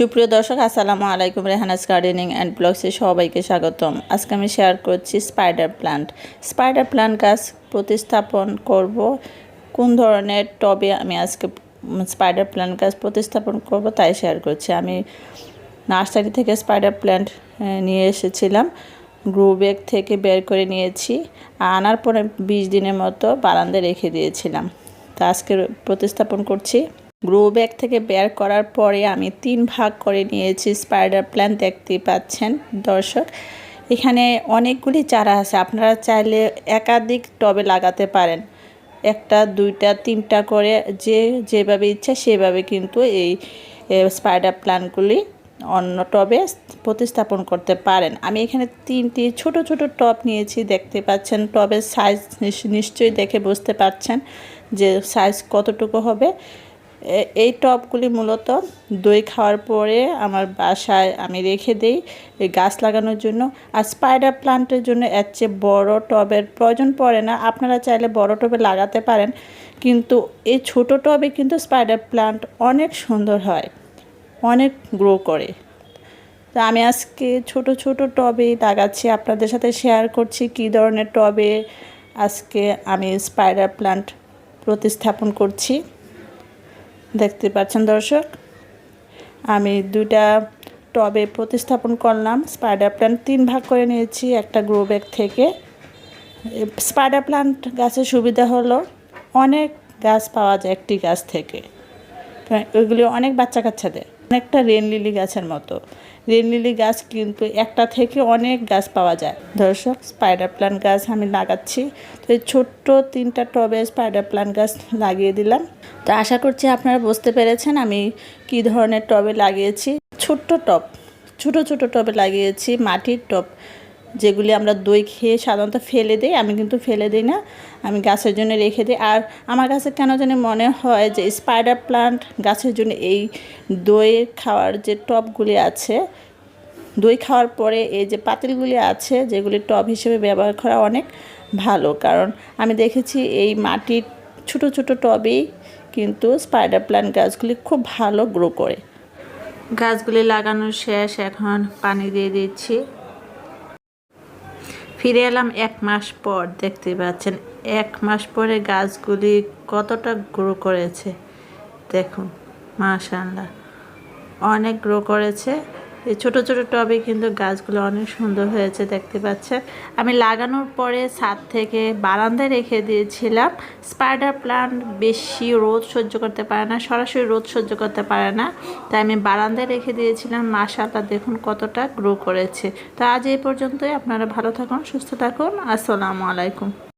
সুপ্রিয় দর্শক, আসসালামু আলাইকুম। রেহানাস গার্ডেনিং অ্যান্ড ব্লগসে সবাইকে স্বাগতম। আজকে আমি শেয়ার করছি স্পাইডার প্লান্ট। স্পাইডার প্লান্ট গাছ প্রতিস্থাপন করব। কোন ধরনের টবে আমি আজকে স্পাইডার প্লান্ট গাছ প্রতিস্থাপন করব তাই শেয়ার করছি। আমি নার্সারি থেকে স্পাইডার প্ল্যান্ট নিয়ে এসেছিলাম। গ্রো ব্যাগ থেকে বের করে নিয়েছি। আর আনার পরে বিশ দিনের মতো বারান্দায় রেখে দিয়েছিলাম। তা আজকে প্রতিস্থাপন করছি। গ্রো ব্যাগ থেকে বের করার পরে আমি তিন ভাগ করে নিয়েছি স্পাইডার প্ল্যান্ট দেখতে পাচ্ছেন দর্শক। এখানে অনেকগুলি চারা আছে, আপনারা চাইলে একাধিক টবে লাগাতে পারেন। একটা, দুইটা, তিনটা করে যে যেভাবে ইচ্ছা সেভাবে কিন্তু এই স্পাইডার প্ল্যান্টগুলি অন্য টবে প্রতিস্থাপন করতে পারেন। আমি এখানে তিনটি ছোট ছোট টব নিয়েছি, দেখতে পাচ্ছেন টবের সাইজ নিশ্চয়ই দেখে বুঝতে পারছেন যে সাইজ কতটুকু হবে। এই টবগুলি মূলত দই খাওয়ার পরে আমার বাসায় আমি রেখে দিই এই গাছ লাগানোর জন্য। আর স্পাইডার প্লান্টের জন্য এর চেয়ে বড়ো টবের প্রয়োজন পড়ে না। আপনারা চাইলে বড় টবে লাগাতে পারেন। কিন্তু এই ছোট টবে কিন্তু স্পাইডার প্লান্ট অনেক সুন্দর হয়, অনেক গ্রো করে। তা আমি আজকে ছোট ছোট টবে লাগাচ্ছি। আপনাদের সাথে শেয়ার করছি কী ধরনের টবে আজকে আমি স্পাইডার প্লান্ট প্রতিস্থাপন করছি। দেখতে পাচ্ছেন দর্শক। আমি দুটা টবে প্রতিস্থাপন করলাম। স্পাইডার প্ল্যান্ট তিন ভাগ করে নিয়েছি, একটা গ্রো ব্যাগ থেকে। স্পাইডার প্ল্যান্ট গাছের সুবিধা হলো অনেক গাছ পাওয়া যায়, একটি গাছ থেকে। ওইগুলি অনেক বাচ্চা কাচ্চা দেয় অনেকটা রেন লিলি গাছের মতো। রেন লিলি গাছ কিন্তু একটা থেকে অনেক গাছ পাওয়া যায়। দর্শক স্পাইডার প্লান্ট গাছ আমি লাগাচ্ছি। তো এই ছোট্ট তিনটা টবে স্পাইডার প্লান্ট গাছ লাগিয়ে দিলাম। তো আশা করছি আপনারা বুঝতে পেরেছেন আমি কি ধরনের টবে লাগিয়েছি। ছোট্ট টব, ছোট ছোট টবে লাগিয়েছি, মাটির টব। যেগুলি আমরা দই খেয়ে সাধারণত ফেলে দিই, আমি কিন্তু ফেলে দিই না, আমি গাছের জন্য রেখে দিই। আর আমার কাছে কেন জানি মনে হয় যে স্পাইডার প্লান্ট গাছের জন্য এই দই খাওয়ার যে টবগুলি আছে, দই খাওয়ার পরে এই যে পাতিলগুলি আছে, যেগুলি টব হিসেবে ব্যবহার করা অনেক ভালো। কারণ আমি দেখেছি এই মাটির ছোট ছোট টবেই কিন্তু স্পাইডার প্লান্ট গাছগুলি খুব ভালো গ্রো করে। গাছগুলি লাগানো শেষ এখন পানি দিয়ে দিচ্ছি। ফিরে এলাম এক মাস পর দেখতে পাচ্ছেন, এক মাস পরে গাছগুলি কতটা গ্রো করেছে। দেখুন মাশাল্লাহ অনেক গ্রো করেছে। এই ছোটো ছোটো টবে কিন্তু গাছগুলো অনেক সুন্দর হয়েছে দেখতে পাচ্ছেন আমি লাগানোর পরে ছাদ থেকে বারান্দায় রেখে দিয়েছিলাম। স্পাইডার প্লান্ট বেশি রোদ সহ্য করতে পারে না, সরাসরি রোদ সহ্য করতে পারে না। তাই আমি বারান্দায় রেখে দিয়েছিলাম। মাশাল্লাহ দেখুন কতটা গ্রো করেছে। তো আজ এই পর্যন্তই। আপনারা ভালো থাকুন, সুস্থ থাকুন। আসসালামু আলাইকুম।